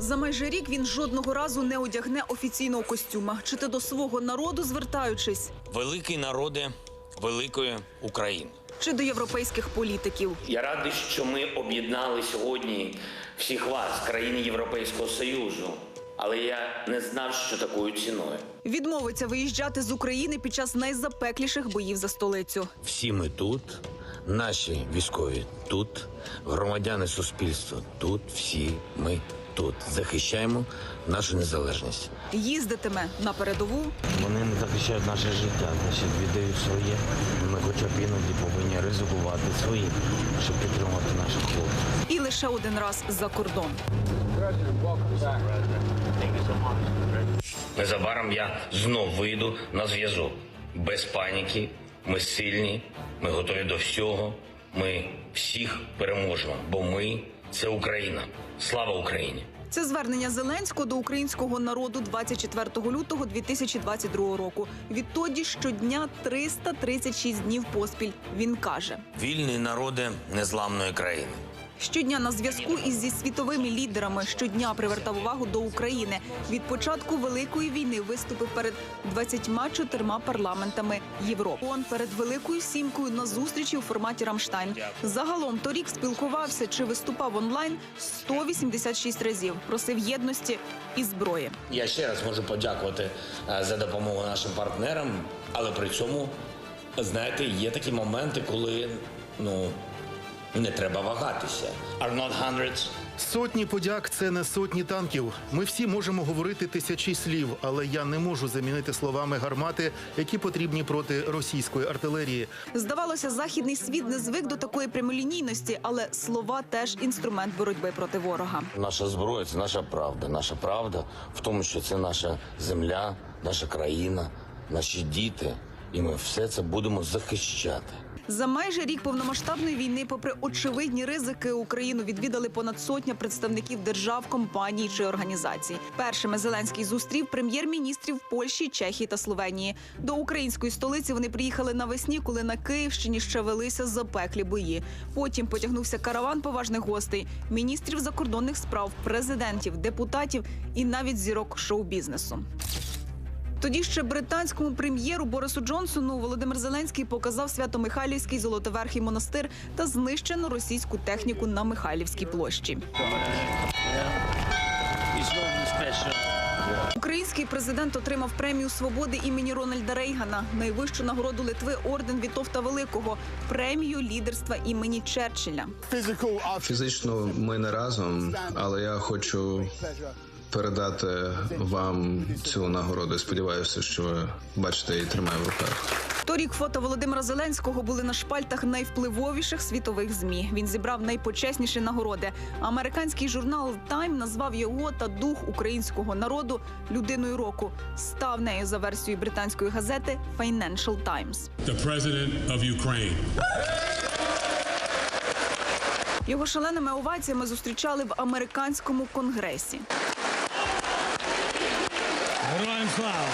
За майже рік він жодного разу не одягне офіційного костюма. Чи ти до свого народу звертаючись, Великий народи великої України. чи до європейських політиків. Я радий, що ми об'єднали сьогодні всіх вас, країни Європейського Союзу. Але я не знав, що такою ціною. Відмовиться виїжджати з України під час найзапекліших боїв за столицю. Всі ми тут, наші військові тут, громадяни суспільства тут, всі ми тут захищаємо нашу незалежність. Їздитиме на передову Вони не захищають наше життя, значить віддають своє. Ми хоча б іноді повинні ризикувати своїм, щоб підтримати наших хлопців. і лише один раз за кордон. Незабаром я знов вийду на зв'язок. Без паніки, ми сильні, ми готові до всього. Ми всіх переможемо, бо ми це Україна. Слава Україні! Це звернення Зеленського до українського народу 24 лютого 2022 року. Відтоді щодня 336 днів поспіль. Він каже: вільний народи незламної країни. Щодня на зв'язку із зі світовими лідерами. Щодня привертав увагу до України. Від початку великої війни виступив перед 24 парламентами Європи. Он перед великою сімкою на зустрічі у форматі Рамштайн. Загалом торік спілкувався чи виступав онлайн 186 разів. Просив єдності і зброї. Я ще раз можу подякувати е, за допомогу нашим партнерам, але при цьому, знаєте, є такі моменти, коли ну не треба вагатися. Are not hundreds. Сотні подяк це не сотні танків. Ми всі можемо говорити тисячі слів, але я не можу замінити словами гармати, які потрібні проти російської артилерії. Здавалося, західний світ не звик до такої прямолінійності, але слова теж інструмент боротьби проти ворога. Наша зброя це наша правда. Наша правда в тому, що це наша земля, наша країна, наші діти, і ми все це будемо захищати. За майже рік повномасштабної війни, попри очевидні ризики, Україну відвідали понад сотня представників держав, компаній чи організацій. Першими Зеленський зустрів прем'єр-міністрів Польщі, Чехії та Словенії. До української столиці вони приїхали навесні, коли на Київщині ще велися запеклі бої. Потім потягнувся караван поважних гостей, міністрів закордонних справ, президентів, депутатів і навіть зірок шоу-бізнесу. Тоді ще британському прем'єру Борису Джонсону Володимир Зеленський показав Свято-Михайлівський золотоверхий монастир та знищену російську техніку на Михайлівській площі. Український президент отримав премію свободи імені Рональда Рейгана, найвищу нагороду Литви орден Вітовта Великого, премію лідерства імені Черчилля. Фізично ми не разом, але я хочу передати вам цю нагороду. Сподіваюся, що ви бачите і тримаю в руках. Торік фото Володимира Зеленського були на шпальтах найвпливовіших світових змі. Він зібрав найпочесніші нагороди. Американський журнал Time назвав його та дух українського народу людиною року. Став нею за версією британської газети Financial Times. the President of Ukraine. Його шаленими оваціями зустрічали в американському конгресі. Героям слава!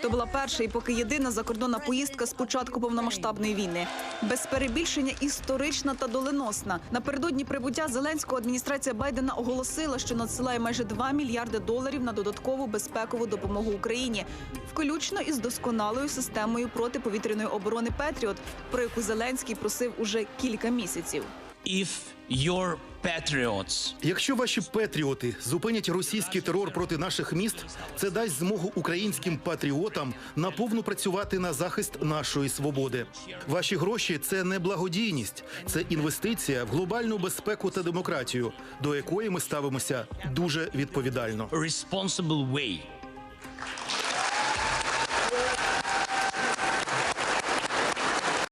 То була перша і поки єдина закордонна поїздка з початку повномасштабної війни. Без перебільшення історична та доленосна. Напередодні прибуття Зеленського адміністрація Байдена оголосила, що надсилає майже 2 мільярди доларів на додаткову безпекову допомогу Україні, включно із досконалою системою протиповітряної оборони Петріот, про яку Зеленський просив уже кілька місяців. If your patriots Якщо ваші патріоти зупинять російський терор проти наших міст, це дасть змогу українським патріотам наповну працювати на захист нашої свободи. Ваші гроші це не благодійність, це інвестиція в глобальну безпеку та демократію, до якої ми ставимося дуже відповідально. responsible way